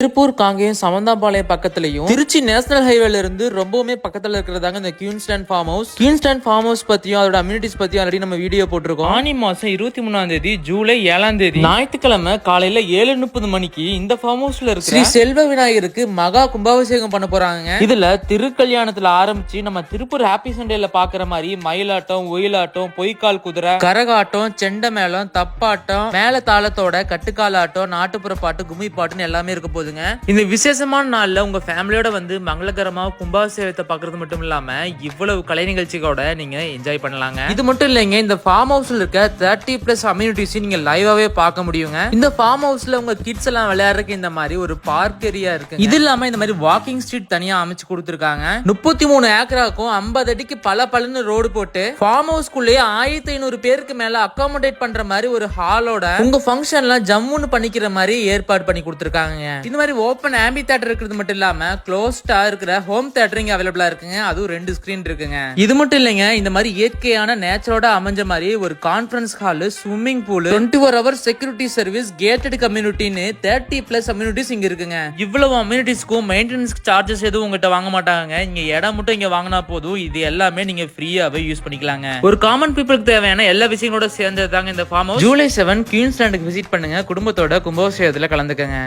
திருப்பூர் காங்கேயம் சமந்தாபாளையம் பக்கத்துலயும் திருச்சி நேஷனல் ஹைவேல இருந்து ரொம்பவுமே பக்கத்துல இருக்கிறதாங்க இந்த Queenston farm house Queenston farm house பத்தியும் அதோட அம்யூனிட்டிஸ் பத்தியும் ஆல்ரெடி நம்ம வீடியோ போட்டிருக்கோம். ஆனி மாசம் இருபத்தி மூணாம் தேதி ஜூலை ஏழாம் தேதி ஞாயிற்றுக்கிழமை காலையில ஏழு முப்பது மணிக்கு இந்த ஃபார்ம் ஹவுஸ்ல இருக்கு ஸ்ரீ செல்வ விநாயகருக்கு மகா கும்பாபிஷேகம் பண்ண போறாங்க இதுல திருக்கல்யாணத்துல ஆரம்பிச்சு நம்ம திருப்பூர் ஹாப்பி சண்டேல பாக்குற மாதிரி மயிலாட்டம் ஒயிலாட்டம் பொய்க்கால் குதிரை கரகாட்டம் செண்ட மேளம் தப்பாட்டம் மேல தாளத்தோட கட்டுக்கால் ஆட்டம் நாட்டுப்புற பாட்டு கும்மி பாட்டுன்னு எல்லாமே இருக்க போகுதுங்க இந்த விசேஷமான நாள்ல உங்க ஃபேமிலியோட வந்து மங்களகரமா கும்பாபிஷேகத்தை பாக்குறது மட்டும் இல்லாம இவ்வளவு கலை நிகழ்ச்சிகளோட நீங்க என்ஜாய் பண்ணலாங்க. இது மட்டும் இல்லைங்க இந்த ஃபார்ம் ஹவுஸ்ல இருக்க தேர்ட்டி பிளஸ் அம்யூனிட்டிஸ் நீங்க லைவாவே பார்க்க முடியுங்க. இந்த ஃபார்ம் ஹவுஸ்ல உங்க கிட்ஸ் எல்லாம் விளையாடுறதுக்கு இந்த மாதிரி ஒரு பார்க் ஏரியா இருக்கு இது இல்லாம இந்த மாதிரி வாக்கிங் ஸ்ட்ரீட் தனியா அமைச்சு கொடுத்துருக்காங்க. முப்பத்தி மூணு ஏக்கராக்கும் ஐம்பது அடிக்கு பல பலன்னு ரோடு போட்டு ஃபார்ம் ஹவுஸ்க்குள்ளேயே ஆயிரத்தி ஐநூறு பேருக்கு மேல அக்காமடேட் பண்ற மாதிரி ஒரு ஹாலோட உங்க ஃபங்க்ஷன்லாம் ஜம்முன்னு பண்ணிக்கிற மாதிரி ஏற்பாடு பண்ணி கொடுத்துருக்காங்க இந்த மாதிரி ஓப்பன் ஆம்பி தேட்டர் இருக்கிறது மட்டும் இல்லாம க்ளோஸ்டா இருக்கிற ஹோம் தேட்டர் இங்க அவைலபிளா இருக்குங்க. அதுவும் ரெண்டு ஸ்கிரீன் இருக்குங்க. இது மட்டும் இல்லைங்க இந்த மாதிரி இயற்கையான நேச்சரோட அமைஞ்ச மாதிரி ஒரு conference hall swimming pool twenty four hour security service gated கம்யூனிட்டின்னு thirty plus communities இங்க இருக்குங்க. இவ்வளவு அம்யூனிட்டிஸ்க்கும் மெயின்டெனன்ஸ் சார்ஜஸ் எதுவும் உங்ககிட்ட வாங்க மாட்டாங்க இங்க இடம் மட்டும் இங்க வாங்கினா போதும். இது எல்லாமே நீங்க ஃப்ரீயாவே யூஸ் பண்ணிக்கலாங்க. ஒரு காமன் பீப்புளுக்கு தேவையான எல்லா விஷயங்களோட சேர்ந்தது தாங்க இந்த ஃபார்ம் ஜூலை செவன் குயின்ஸ்லாண்டுக்கு விசிட் பண்ணுங்க. குடும்பத்தோட கும்பாபிஷேகத்துல கலந்துக்கங்க.